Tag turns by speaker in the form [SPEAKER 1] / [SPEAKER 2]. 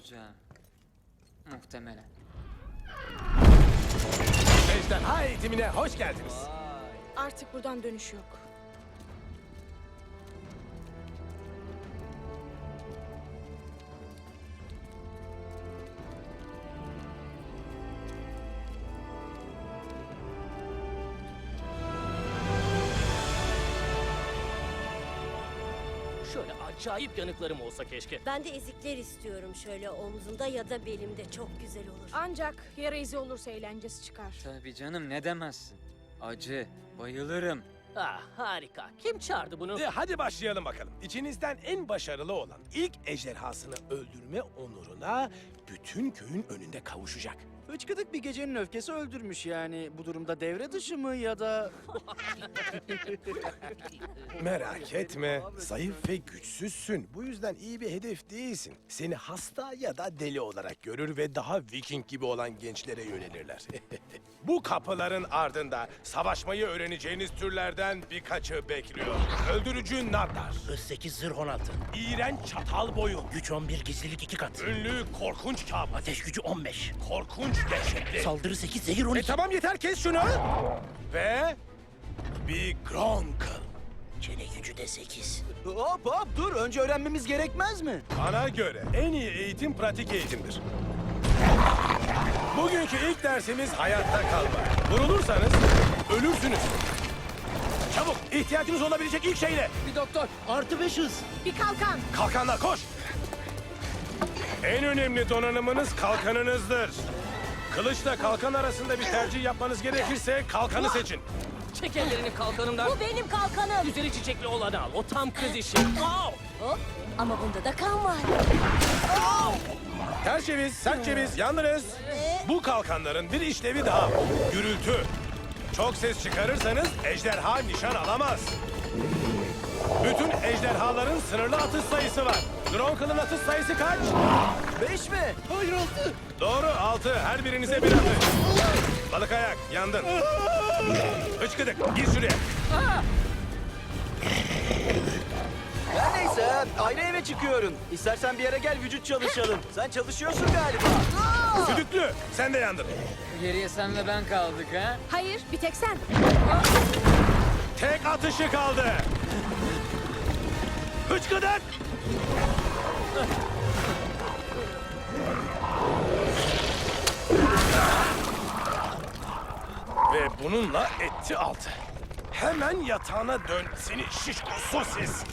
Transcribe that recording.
[SPEAKER 1] olacağım. Muhtemelen.
[SPEAKER 2] Ejderha eğitimine hoş geldiniz.
[SPEAKER 3] Artık buradan dönüş yok.
[SPEAKER 4] Şöyle acayip yanıklarım olsa keşke.
[SPEAKER 5] Ben de ezikler istiyorum şöyle omzumda ya da belimde çok güzel olur.
[SPEAKER 3] Ancak yara izi olursa eğlencesi çıkar.
[SPEAKER 1] Tabii canım ne demezsin. Acı. Bayılırım.
[SPEAKER 4] Ah harika. Kim çağırdı bunu?
[SPEAKER 2] E, hadi başlayalım bakalım. İçinizden en başarılı olan ilk ejderhasını öldürme onuruna bütün köyün önünde kavuşacak.
[SPEAKER 6] Hıçkıdık bir gecenin öfkesi öldürmüş yani. Bu durumda devre dışı mı ya da...
[SPEAKER 2] Merak etme. Zayıf ve güçsüzsün. Bu yüzden iyi bir hedef değilsin. Seni hasta ya da deli olarak görür ve daha viking gibi olan gençlere yönelirler. Bu kapıların ardında savaşmayı öğreneceğiniz türlerden birkaçı bekliyor. Öldürücü Nardar,
[SPEAKER 7] 48 zırh 16.
[SPEAKER 2] iğrenç çatal boyun,
[SPEAKER 7] Güç 11 gizlilik 2 kat.
[SPEAKER 2] ünlü korkunç kabus,
[SPEAKER 7] Ateş gücü 15.
[SPEAKER 2] korkunç.
[SPEAKER 7] Saldırı 8 zehir
[SPEAKER 2] E
[SPEAKER 7] 12.
[SPEAKER 2] tamam yeter kes şunu. Ve bir Gronkle.
[SPEAKER 7] Çene gücü de 8.
[SPEAKER 6] Hop hop dur önce öğrenmemiz gerekmez mi?
[SPEAKER 2] Bana göre en iyi eğitim pratik eğitimdir. Bugünkü ilk dersimiz hayatta kalma. Vurulursanız ölürsünüz. Çabuk ihtiyacınız olabilecek ilk şey ne?
[SPEAKER 6] Bir doktor artı 5 hız.
[SPEAKER 3] Bir kalkan.
[SPEAKER 2] Kalkanla koş. En önemli donanımınız kalkanınızdır. Kılıçla kalkan arasında bir tercih yapmanız gerekirse kalkanı seçin.
[SPEAKER 4] Çek ellerini kalkanımdan.
[SPEAKER 5] Bu benim kalkanım.
[SPEAKER 4] Üzeri çiçekli olanı al. O tam kız işi. Au!
[SPEAKER 5] Hop. Ama bunda da kan var.
[SPEAKER 2] Ters çeviz, sert çeviz, yandınız. Bu kalkanların bir işlevi daha var. Gürültü. Çok ses çıkarırsanız ejderha nişan alamaz. Bütün ejderhaların sınırlı atış sayısı var. Gronkle'ın atış sayısı kaç?
[SPEAKER 6] 5 mi? Hayır 6.
[SPEAKER 2] Doğru, altı. Her birinize bir atış. Balık ayak, yandın. Hıçkıdık, gir şuraya.
[SPEAKER 6] Her neyse ayrı eve çıkıyorum. İstersen bir yere gel vücut çalışalım. Sen çalışıyorsun galiba.
[SPEAKER 2] Südüklü, sen de yandın.
[SPEAKER 1] Geriye sen ve ben kaldık ha?
[SPEAKER 3] Hayır, bir tek sen.
[SPEAKER 2] Tek atışı kaldı. Hıçkıdık! Ve bununla etti altı. Hemen yatağına dön seni şişko sosis.